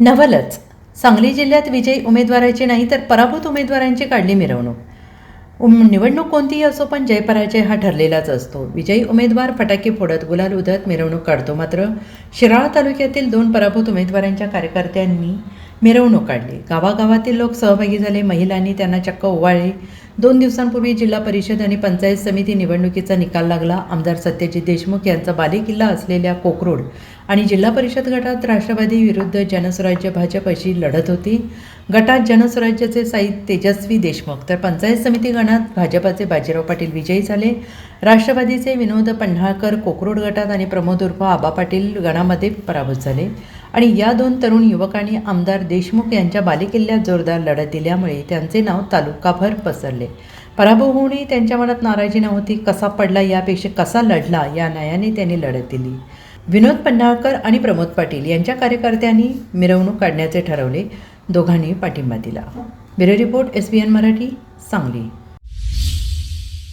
नवलच. सांगली जिल्ह्यात विजयी उमेदवाराची नाही तर पराभूत उमेदवारांची काढली मिरवणूक. उम निवडणूक कोणतीही असो पण जयपराजय हा ठरलेलाच असतो. विजयी उमेदवार फटाके फोडत गुलाल उधळत मिरवणूक काढतो मात्र शिराळा तालुक्यातील दोन पराभूत उमेदवारांच्या कार्यकर्त्यांनी मिरवणूक काढली. गावागावातील लोक सहभागी झाले. महिलांनी त्यांना चक्क ओवाळले. दोन दिवसांपूर्वी जिल्हा परिषद आणि पंचायत समिती निवडणुकीचा निकाल लागला. आमदार सत्यजित देशमुख यांचा बालेकिल्ला असलेल्या कोकरोड आणि जिल्हा परिषद गटात राष्ट्रवादी विरुद्ध जनस्वराज्य भाजप अशी लढत होती. गटात जनस्वराज्याचे साई तेजस्वी देशमुख तर पंचायत समिती गणात भाजपाचे बाजीराव पाटील विजयी झाले. राष्ट्रवादीचे विनोद पन्हाळकर कोकरोड गटात आणि प्रमोद उर्फ आबा पाटील गणामध्ये पराभूत झाले. आणि या दोन तरुण युवकांनी आमदार देशमुख यांच्या बालेकिल्ल्यात जोरदार लढत दिल्यामुळे त्यांचे नाव तालुकाभर पसरले. पराभव होऊनही त्यांच्या मनात नाराजी नव्हती कसा पडला यापेक्षा कसा लढला या न्यायाने त्यांनी लढत दिली. विनोद पन्हाळकर आणि प्रमोद पाटील यांच्या कार्यकर्त्यांनी मिरवणूक काढण्याचे ठरवले दोघांनी पाठिंबा दिला. Bureau report S B N Marathi Sangli.